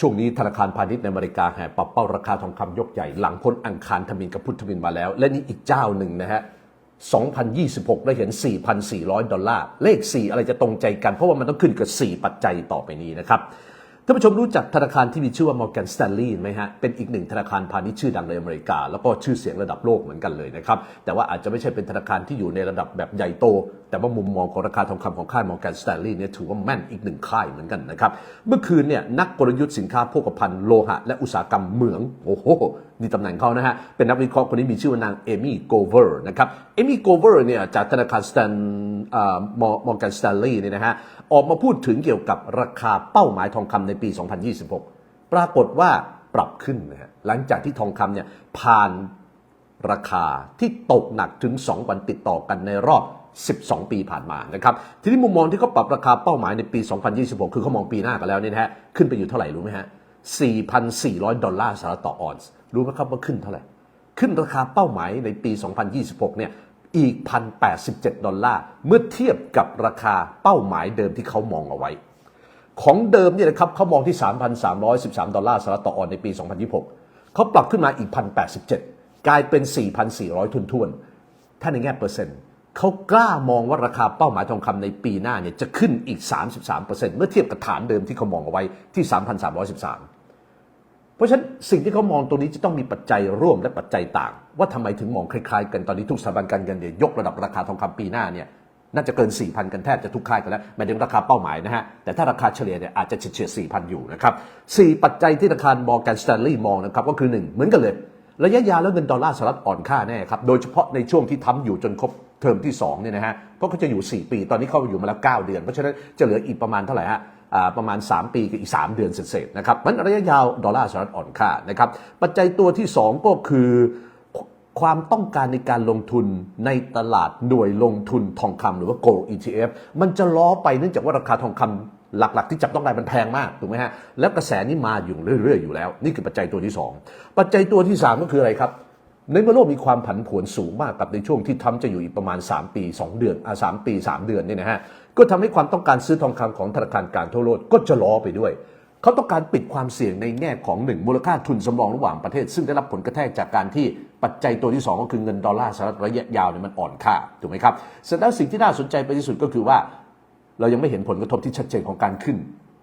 ช่วงนี้ธนาคารพาณิชย์ในอเมริกาแห่ปรับเป้าราคาทองคำยกใหญ่หลังพ้นอังคารทมินกับพุทธมินมาแล้ว และนี่อีกเจ้าหนึ่งนะฮะ 2026 ได้เห็น 4,400 ดอลลาร์ เลข 4 อะไรจะตรงใจกัน เพราะว่ามันต้องขึ้นกับ 4 ปัจจัยต่อไปนี้นะครับ ท่านผู้ชมรู้จักธนาคารที่มีชื่อว่า Morgan Stanley ไหมฮะ เป็นอีกหนึ่งธนาคารพาณิชย์ชื่อดังในอเมริกา แล้วก็ชื่อเสียงระดับโลกเหมือนกันเลยนะครับ แต่ว่าอาจจะไม่ใช่เป็นธนาคารที่อยู่ในระดับแบบใหญ่โต แต่ว่ามุมมองของราคาทองคำของค่าย Morgan Stanley เนี่ยถือว่าแม่นอีกหนึ่งค่ายเหมือนกันนะครับ เมื่อคืนเนี่ยนักกลยุทธ์สินค้าโภคภัณฑ์โลหะ และอุตสาหกรรมเหมืองโอ้โหนี่ตำแหน่งเขานะฮะ เป็นนักวิเคราะห์คนนี้มีชื่อว่านางเอมี่โกเวอร์นะครับ เอมี่โกเวอร์เนี่ยจากธนาคารสแตน มอร์แกนสแตนลีย์เนี่ยนะฮะออกมาพูดถึงเกี่ยวกับราคาเป้าหมายทองคำในปี 2026 ปรากฏว่าปรับขึ้นนะฮะหลังจากที่ทองคำเนี่ยผ่านราคาที่ตกหนักถึง 2 วันติดต่อกันในรอบ 12 ปีผ่านมานะครับ ทีนี้มุมมองที่เขาปรับราคาเป้าหมายในปี 2026 คือเขามองปีหน้ากันแล้วเนี่ยนะฮะขึ้นไปอยู่เท่าไหร่รู้ไหมฮะ 4,400 ดอลลาร์สหรัฐต่อออนซ์ รู้ไหมครับว่าขึ้นเท่าไหร่ ขึ้นราคาเป้าหมายในปี 2026 เนี่ย อีก 1,087 ดอลลาร์ เมื่อเทียบกับราคาเป้าหมายเดิมที่เขามองเอาไว้ ของเดิมเนี่ยนะครับเขามองที่ 3,313 ดอลลาร์สหรัฐต่อออนในปี 2026 เขาปรับขึ้นมาอีก 1,087 กลายเป็น 4,400 ทุนทวนถ้าในแง่เปอร์เซ็นต์เขากล้ามองว่าราคาเป้าหมายทองคำในปีหน้าเนี่ยจะขึ้นอีก 33%เมื่อเทียบกับฐานเดิมที่เขามองเอาไว้ที่ 3,313 เพราะฉะนั้นสิ่งที่เขามองตรงนี้จะต้องมีปัจจัยร่วมและปัจจัยต่าง ว่าทำไมถึงมองคล้ายๆ กันตอนนี้ทุกสถาบันการเงินเนี่ยยกระดับราคาทองคำปีหน้าเนี่ยน่าจะเกิน 4,000 กันแทบจะทุกค่ายกันแล้วหมายถึงราคาเป้าหมายนะฮะ แต่ถ้าราคาเฉลี่ยเนี่ยอาจจะเฉียดๆ4,000 อยู่นะครับสี่ปัจจัยที่ธนาคารมอร์แกนสแตนลีย์มองนะครับก็คือ 1 เหมือนกันเลย ระยะยาวแล้วเงินดอลลาร์สหรัฐอ่อนค่าแน่ครับ โดยเฉพาะในช่วงที่ทำอยู่จนครบเทอมที่2เนี่ยนะฮะ เพราะเขาจะอยู่ 4 ปี ตอนนี้เขาอยู่มาแล้ว 9 เดือน เพราะฉะนั้นจะเหลืออีกประมาณเท่าไหร่ฮะ ประมาณ 3 ปีกับอีก 3 เดือนเศษๆนะครับมันระยะยาวดอลลาร์สหรัฐอ่อนค่านะครับปัจจัยตัวที่ 2 ก็คือความต้องการในการลงทุนในตลาดหน่วยลงทุนทองคำหรือว่า Gold ETF มันจะล้อไปเนื่องจากว่าราคาทองคำหลักๆ ที่จับต้องได้มันแพงมากถูกไหมฮะแล้วกระแสนี้มาอยู่เรื่อยๆอยู่แล้ว นี่คือปัจจัยตัวที่ 2 ปัจจัยตัวที่ 3 ก็คืออะไรครับ ในเมื่อโลกมีความผันผวนสูงมากกับในช่วงที่ทำจะอยู่อีกประมาณ 3 ปี 2 เดือนอ่าสปี 3 เดือนเนี่ยนะฮะก็ทำให้ความต้องการซื้อทองคำของธนาคารกลางทั่วโลกก็จะล้อไปด้วยเขาต้องการปิดความเสี่ยงในแง่ของหนึ่งมูลค่าทุนสำรองระหว่างประเทศ ซึ่งได้รับผลกระแทกจากการที่ปัจจัยตัวที่ 2 ก็คือเงินดอลลาร์สหรัฐระยะยาวเนี่ยมันอ่อนค่าถูกไหมครับเสร็จแล้วสิ่งที่น่าสนใจไปที่สุดก็คือว่า เรายังไม่เห็นผลกระทบที่ชัดเจนของการขึ้น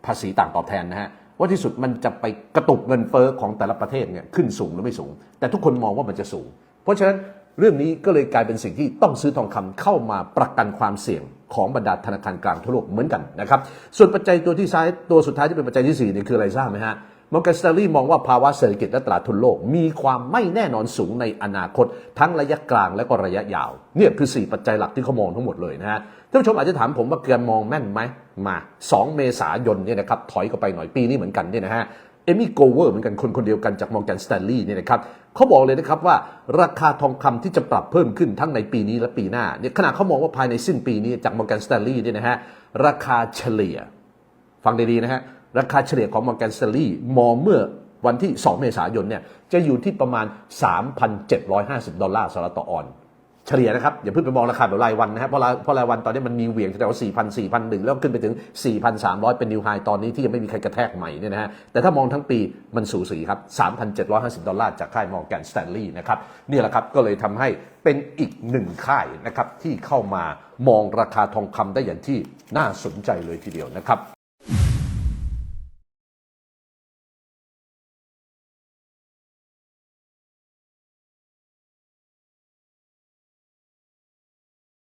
ภาษีต่างตอบแทนนะฮะ ว่าที่สุดมันจะไปกระตุกเงินเฟ้อของแต่ละประเทศเนี่ยขึ้นสูงหรือไม่สูง แต่ทุกคนมองว่ามันจะสูง เพราะฉะนั้นเรื่องนี้ก็เลยกลายเป็นสิ่งที่ต้องซื้อทองคำเข้ามาประกันความเสี่ยงของบรรดาธนาคารกลางทั่วโลกเหมือนกันนะครับส่วนปัจจัยตัวที่ซ้ายตัวสุดท้ายที่เป็นปัจจัยที่4เนี่ยคืออะไรทราบไหมฮะ มอร์แกนสตาลีมองว่าภาวะเศรษฐกิจและตลาดทุนโลก มีความไม่แน่นอนสูงในอนาคต ทั้งระยะกลางและก็ระยะยาว เนี่ยคือ 4 ปัจจัยหลักที่เขามองทั้งหมดเลยนะฮะท่านผู้ชมอาจจะถามผมว่าเกินมองแม่นไหมมา 2 เมษายนเนี่ยนะครับถอยเข้าไปหน่อยปีนี้เหมือนกันเนี่ยนะฮะเอมี่โกเวอร์เหมือนกันคนคนเดียวกันจากมอร์แกนสแตนลีย์เนี่ยนะครับเขาบอกเลยนะครับว่าราคาทองคำที่จะปรับเพิ่มขึ้นทั้งในปีนี้และปีหน้าเนี่ยขณะเขามองว่าภายในสิ้นปีนี้จากมอร์แกนสแตนลีย์เนี่ยนะฮะราคาเฉลี่ย ฟังดีๆนะฮะ ราคาเฉลี่ยของมอร์แกนส a ต l ลีมองเมื่อวันที่ 2 เมษายนเนี่ยจะอยู่ที่ประมาณ 3,750 ดอลลาร์สหรัฐต่อออนเฉลี่ยนะครับ อย่าเพิ่งไปมองราคาแบบรายวันนะฮะเพราะรายเพราะรายวันตอนนี้มันมีเหวี่ยงแต่ว่า 4,000 4,001 แล้วขึ้นไปถึง 4,300 เป็นนิวไฮตอนนี้ที่ยังไม่มีใครกระแทกใหม่เนี่ยนะฮะแต่ถ้ามองทั้งปีมันสูสีครับ 3,750 ดอลลาร์จากค่ายมอร์แกนสแตนลีย์นะครับนี่แหละครับก็เลยทำให้เป็นอีกหนึ่งค่ายนะครับที่เข้ามามองราคาทองคำได้อย่างที่น่าสนใจเลยทีเดียวนะครับ